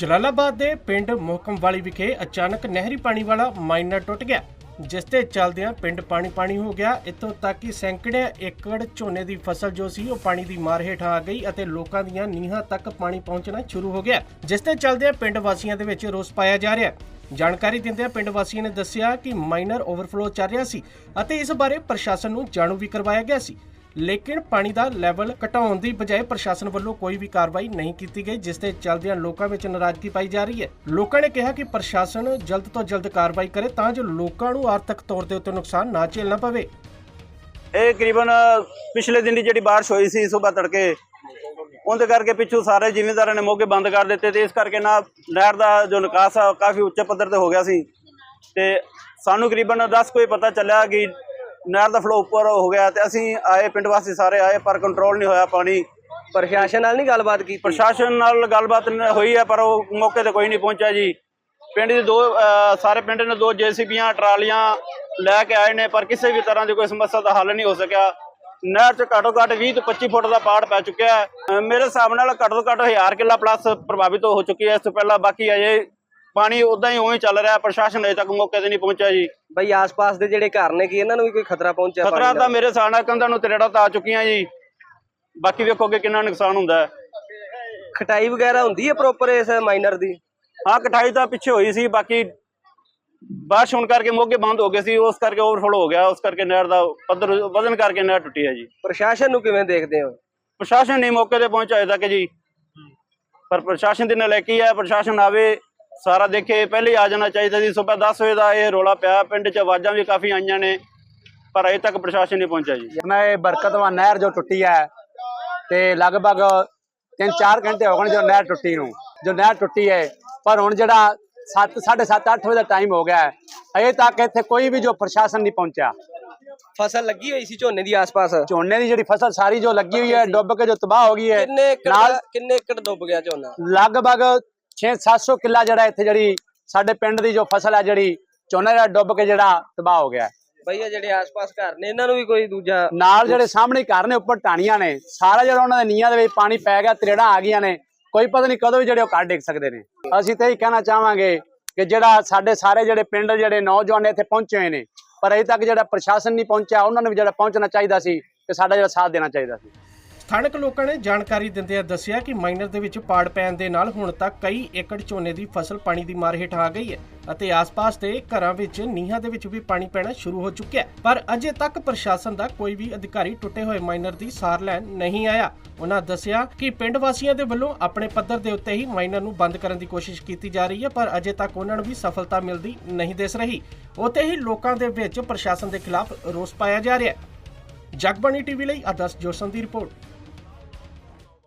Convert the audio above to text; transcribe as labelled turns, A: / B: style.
A: ਜਲਾਲਾਬਾਦ ਦੇ ਪਿੰਡ ਮੋਹਕਮਵਾਲੀ ਵਿਖੇ ਅਚਾਨਕ ਨਹਿਰੀ ਪਾਣੀ ਵਾਲਾ ਮਾਈਨਰ ਟੁੱਟ ਗਿਆ, ਜਿਸ ਤੇ ਚੱਲਦਿਆਂ ਪਿੰਡ ਪਾਣੀ ਪਾਣੀ ਹੋ ਗਿਆ। ਇੱਥੋਂ ਤੱਕ ਕਿ ਸੈਂਕੜੇ ਏਕੜ ਝੋਨੇ ਦੀ ਫਸਲ ਜੋ ਸੀ, ਉਹ ਪਾਣੀ ਦੀ ਮਾਰ ਹੇਠ ਆ ਗਈ ਅਤੇ ਲੋਕਾਂ ਦੀਆਂ ਨੀਹਾਂ ਤੱਕ ਪਾਣੀ ਪਹੁੰਚਣਾ ਸ਼ੁਰੂ ਹੋ ਗਿਆ, ਜਿਸ ਤੇ ਚੱਲਦਿਆਂ ਪਿੰਡ ਵਾਸੀਆਂ ਦੇ ਵਿੱਚ ਰੋਸ ਪਾਇਆ ਜਾ ਰਿਹਾ। ਜਾਣਕਾਰੀ ਦਿੰਦਿਆਂ ਪਿੰਡ ਵਾਸੀਆਂ ਨੇ ਦੱਸਿਆ ਕਿ ਮਾਈਨਰ ਓਵਰਫਲੋ ਚੱਲ ਰਿਹਾ ਸੀ ਅਤੇ ਇਸ ਬਾਰੇ ਪ੍ਰਸ਼ਾਸਨ ਨੂੰ ਜਾਣੂ ਵੀ ਕਰਵਾਇਆ ਗਿਆ ਸੀ। ਲੇਕਿਨ ਪਾਣੀ ਦਾ ਲੈਵਲ ਘਟਾਉਣ ਦੀ ਬਜਾਏ ਪ੍ਰਸ਼ਾਸਨ ਵੱਲੋਂ ਕੋਈ ਵੀ ਕਾਰਵਾਈ ਨਹੀਂ ਕੀਤੀ ਗਈ, ਜਿਸ ਤੇ ਚੱਲਦਿਆਂ ਲੋਕਾਂ ਵਿੱਚ ਨਾਰਾਜ਼ਗੀ ਪਾਈ ਜਾ ਰਹੀ ਹੈ। ਲੋਕਾਂ ਨੇ ਕਿਹਾ ਕਿ ਪ੍ਰਸ਼ਾਸਨ ਜਲਦ ਤੋਂ ਜਲਦ ਕਾਰਵਾਈ ਕਰੇ ਤਾਂ ਜੋ ਲੋਕਾਂ ਨੂੰ ਆਰਥਿਕ ਤੌਰ ਦੇ ਉੱਤੇ ਨੁਕਸਾਨ ਨਾ ਝੇਲਣਾ ਪਵੇ।
B: ਇਹ ਕਰੀਬਨ ਪਿਛਲੇ ਦਿਨ ਦੀ ਜਿਹੜੀ ਬਾਰਿਸ਼ ਹੋਈ ਸੀ ਸਵੇਰ ਤੜਕੇ, ਉਹਦੇ ਕਰਕੇ ਪਿੱਛੋਂ ਸਾਰੇ ਜ਼ਿਮੀਂਦਾਰਾਂ ਨੇ ਮੋਗੇ ਬੰਦ ਕਰ ਦਿੱਤੇ ਤੇ ਇਸ ਕਰਕੇ ਨਾ ਨਹਿਰ ਦਾ ਜੋ ਨਿਕਾਸ ਆ ਕਾਫੀ ਉੱਚੇ ਪੱਧਰ ਤੇ ਹੋ ਗਿਆ ਸੀ। ਤੇ ਸਾਨੂੰ ਕਰੀਬਨ 10 ਕੋਈ ਪਤਾ ਚੱਲਿਆ ਕਿ ਨਹਿਰ ਦਾ ਫਲੋ ਉੱਪਰ ਹੋ ਗਿਆ ਤੇ ਅਸੀਂ ਆਏ ਪਿੰਡ ਵਾਸੀ ਸਾਰੇ ਆਏ ਪਰ ਕੰਟਰੋਲ ਨਹੀਂ ਹੋਇਆ ਪਾਣੀ।
C: ਪ੍ਰਸ਼ਾਸਨ ਨਾਲ ਨਹੀਂ ਗੱਲਬਾਤ ਕੀਤੀ?
B: ਪ੍ਰਸ਼ਾਸਨ ਨਾਲ ਗੱਲਬਾਤ ਨ- ਹੋਈ ਹੈ ਪਰ ਉਹ ਮੌਕੇ ਤੇ ਕੋਈ ਨਹੀਂ ਪਹੁੰਚਿਆ ਜੀ। ਪਿੰਡ ਦੇ ਦੋ ਅਹ, ਸਾਰੇ ਪਿੰਡ ਨੇ ਦੋ ਜੇਸੀਬੀਆਂ ਟਰਾਲੀਆਂ ਲੈ ਕੇ ਆਏ ਨੇ ਪਰ ਕਿਸੇ ਵੀ ਤਰ੍ਹਾਂ ਦੀ ਕੋਈ ਸਮੱਸਿਆ ਦਾ ਹੱਲ ਨਹੀਂ ਹੋ ਸਕਿਆ। ਨਹਿਰ 'ਚ ਘੱਟੋ ਘੱਟ 20 ਤੋਂ 25 ਫੁੱਟ ਦਾ ਪਾੜ ਪੈ ਚੁੱਕਿਆ ਹੈ। ਅਹ, ਮੇਰੇ ਹਿਸਾਬ ਨਾਲ ਘੱਟੋ ਘੱਟ 1000 ਕਿੱਲਾ ਪਲੱਸ ਪ੍ਰਭਾਵਿਤ ਹੋ ਚੁੱਕੀ ਹੈ। ਇਸ ਤੋਂ ਪਹਿਲਾਂ ਬਾਕੀ ਅਜੇ ਪਾਣੀ ਉਦਾਂ ਹੀ ਉਵੇਂ ਚੱਲ ਰਿਹਾ ਪ੍ਰਸ਼ਾਸਨ ਅਜੇ ਤੱਕ ਮੌਕੇ ਤੇ ਨਹੀਂ ਪਹੁੰਚਿਆ ਜੀ।
C: ਬਈ ਆਸ-ਪਾਸ ਦੇ ਜਿਹੜੇ ਘਰ ਨੇ ਕੀ ਇਹਨਾਂ ਨੂੰ ਵੀ ਕੋਈ ਖਤਰਾ ਪਹੁੰਚਿਆ
B: ਖਤਰਾ? ਤਾਂ ਮੇਰੇ ਹਿਸਾਬ ਨਾਲ ਕੰਧਾਂ ਨੂੰ ਤਰੇੜਾ ਤਾਂ ਆ ਚੁੱਕੀਆਂ ਜੀ। ਬਾਕੀ ਵੇਖੋ ਕਿ ਕਿੰਨਾ ਨੁਕਸਾਨ ਹੁੰਦਾ
C: ਖਟਾਈ ਵਗੈਰਾ ਹੁੰਦੀ ਹੈ ਪ੍ਰੋਪਰ ਇਸ ਮਾਈਨਰ ਦੀ?
B: ਹਾਂ ਕਟਾਈ ਤਾਂ ਪਿੱਛੇ ਹੋਈ ਸੀ ਬਾਕੀ ਬਾਰਿਸ਼ ਹੋਣ ਕਰਕੇ ਮੋਗੇ ਬੰਦ ਹੋ ਗਏ ਸੀ ਉਸ ਕਰਕੇ ਓਵਰਫਲੋ ਹੋ ਗਿਆ ਉਸ ਕਰਕੇ ਨਹਿਰ ਦਾ ਪੱਧਰ ਵਧਣ ਕਰਕੇ ਨਹਿਰ ਟੁੱਟੀ ਹੈ ਜੀ।
C: ਪ੍ਰਸ਼ਾਸਨ ਨੂੰ ਕਿਵੇਂ ਦੇਖਦੇ ਹੋ?
B: ਪ੍ਰਸ਼ਾਸਨ ਨਹੀਂ ਮੌਕੇ ਤੇ ਪਹੁੰਚਿਆ ਅਜੇ ਤੱਕ ਜੀ। ਪਰ ਪ੍ਰਸ਼ਾਸਨ ਦੀ ਨਲਾਇਕੀ ਹੈ ਪ੍ਰਸ਼ਾਸਨ ਆਵੇ ਸਾਰਾ ਦੇਖੇ ਪਹਿਲੇ ਆ ਜਾਣਾ ਚਾਹੀਦਾ ਸੀ। ਸਵੇਰ 10 ਵਜੇ ਦਾ ਇਹ ਰੋਲਾ ਪਿਆ। ਪਿੰਡ 'ਚ ਆਵਾਜ਼ਾਂ ਵੀ ਕਾਫੀ ਆਈਆਂ ਨੇ ਪਰ ਅਜੇ ਤੱਕ ਪ੍ਰਸ਼ਾਸਨ ਨਹੀਂ ਪਹੁੰਚਿਆ ਜੀ।
D: ਮੈਂ ਇਹ ਬਰਕਤਵਾਨ ਨਹਿਰ ਜੋ ਟੁੱਟੀ ਹੈ ਤੇ ਲਗਭਗ 3-4 ਘੰਟੇ ਹੋ ਗਏ ਜੋ ਨਹਿਰ ਟੁੱਟੀ ਨੂੰ। ਜੋ ਨਹਿਰ ਟੁੱਟੀ ਹੈ ਪਰ ਹੁਣ ਜਿਹੜਾ 7 7:30 8 ਵਜੇ ਦਾ ਟਾਈਮ ਹੋ ਗਿਆ ਹੈ ਅਜੇ ਤੱਕ ਇੱਥੇ ਕੋਈ ਵੀ ਜੋ ਪ੍ਰਸ਼ਾਸਨ ਨਹੀਂ ਪਹੁੰਚਿਆ।
C: ਫਸਲ ਲੱਗੀ ਹੋਈ ਸੀ ਝੋਨੇ ਦੀ ਆਸ-ਪਾਸ?
D: ਝੋਨੇ ਦੀ ਜਿਹੜੀ ਫਸਲ ਸਾਰੀ ਜੋ ਲੱਗੀ ਹੋਈ ਹੈ ਡੁੱਬ ਕੇ ਜੋ ਤਬਾਹ ਹੋ ਗਈ ਹੈ
C: ਕਿੰਨੇ
D: ਨਾਲ
C: ਕਿੰਨੇ ਏਕੜ ਡੁੱਬ ਗਿਆ ਝੋਨਾ?
D: ਲਗਭਗ 6-700 ਕਿੱਲਾ ਜਿਹੜਾ ਇੱਥੇ ਜਿਹੜੀ ਸਾਡੇ ਪਿੰਡ ਦੀ ਜੋ ਫਸਲ ਹੈ ਜਿਹੜੀ ਝੋਨਾ ਜਿਹੜਾ ਡੁੱਬ ਕੇ ਜਿਹੜਾ ਤਬਾਹ ਹੋ ਗਿਆ।
C: ਇਹ ਜਿਹੜੇ ਆਸ-ਪਾਸ ਘਰ ਨੇ ਇਹਨਾਂ ਨੂੰ ਵੀ ਕੋਈ ਦੂਜਾ
D: ਨਾਲ ਜਿਹੜੇ ਸਾਹਮਣੇ ਘਰ ਨੇ ਉੱਪਰ ਟਾਣੀਆਂ ਨੇ ਸਾਰਾ ਜਿਹੜਾ ਉਹਨਾਂ ਦੇ ਨੀਹਾਂ ਦੇ ਵਿੱਚ ਪਾਣੀ ਪੈ ਗਿਆ ਤਰੇੜਾਂ ਆ ਗਈਆਂ ਨੇ ਕੋਈ ਪਤਾ ਨਹੀਂ ਕਦੋਂ ਵੀ ਜਿਹੜੇ ਉਹ ਘਰ ਡਿੱਗ ਸਕਦੇ ਨੇ। ਅਸੀਂ ਤਾਂ ਇਹ ਕਹਿਣਾ ਚਾਹਾਂਗੇ ਕਿ ਜਿਹੜਾ ਸਾਡੇ ਸਾਰੇ ਜਿਹੜੇ ਪਿੰਡ ਜਿਹੜੇ ਨੌਜਵਾਨ ਇੱਥੇ ਪਹੁੰਚੇ ਹੋਏ ਨੇ ਪਰ ਅਜੇ ਤੱਕ ਜਿਹੜਾ ਪ੍ਰਸ਼ਾਸਨ ਨਹੀਂ ਪਹੁੰਚਿਆ ਉਹਨਾਂ ਨੂੰ ਵੀ ਜਿਹੜਾ ਪਹੁੰਚਣਾ ਚਾਹੀਦਾ ਸੀ ਤੇ ਸਾਡਾ ਜਿਹੜਾ ਸਾਥ ਦੇਣਾ ਚਾਹੀਦਾ ਸੀ।
A: ਸਥਾਨਕ ਲੋਕਾਂ ਨੇ ਜਾਣਕਾਰੀ ਦਿੰਦਿਆਂ ਦੱਸਿਆ ਕਿ ਮਾਈਨਰ ਦੇ ਵਿੱਚ ਪਾੜ ਪੈਣ ਦੇ ਨਾਲ ਹੁਣ ਤੱਕ ਕਈ ਏਕੜ ਝੋਨੇ ਦੀ ਫਸਲ ਪਾਣੀ ਦੀ ਮਾਰ ਹੇਠ ਆ ਗਈ ਹੈ ਅਤੇ ਆਸ-ਪਾਸ ਦੇ ਘਰਾਂ ਵਿੱਚ ਨੀਹਾਂ ਦੇ ਵਿੱਚ ਵੀ ਪਾਣੀ ਪੈਣਾ ਸ਼ੁਰੂ ਹੋ ਚੁੱਕਿਆ ਹੈ। ਪਰ ਅਜੇ ਤੱਕ ਪ੍ਰਸ਼ਾਸਨ ਦਾ ਕੋਈ ਵੀ ਅਧਿਕਾਰੀ ਟੁੱਟੇ ਹੋਏ ਮਾਈਨਰ ਦੀ ਸਾਰ ਲੈਣ ਨਹੀਂ ਆਇਆ। ਉਹਨਾਂ ਦੱਸਿਆ ਕਿ ਪਿੰਡ ਵਾਸੀਆਂ ਦੇ ਵੱਲੋਂ ਆਪਣੇ ਪੱਧਰ ਦੇ ਉੱਤੇ ਹੀ ਮਾਈਨਰ ਨੂੰ ਬੰਦ ਕਰਨ ਦੀ ਕੋਸ਼ਿਸ਼ ਕੀਤੀ ਜਾ ਰਹੀ ਹੈ, ਪਰ ਅਜੇ ਤੱਕ ਉਹਨਾਂ ਨੂੰ ਵੀ ਸਫਲਤਾ ਮਿਲਦੀ ਨਹੀਂ ਦਿਸ ਰਹੀ। ਉੱਥੇ ਹੀ ਲੋਕਾਂ ਦੇ ਵਿੱਚ ਪ੍ਰਸ਼ਾਸਨ ਦੇ ਖਿਲਾਫ ਰੋਸ ਪਾਇਆ ਜਾ ਰਿਹਾ ਹੈ। ਜਗਬਾਣੀ ਟੀਵੀ ਲਈ ਆਦਰਸ਼ ਜੋਸਨ ਦੀ ਰਿਪੋਰਟ।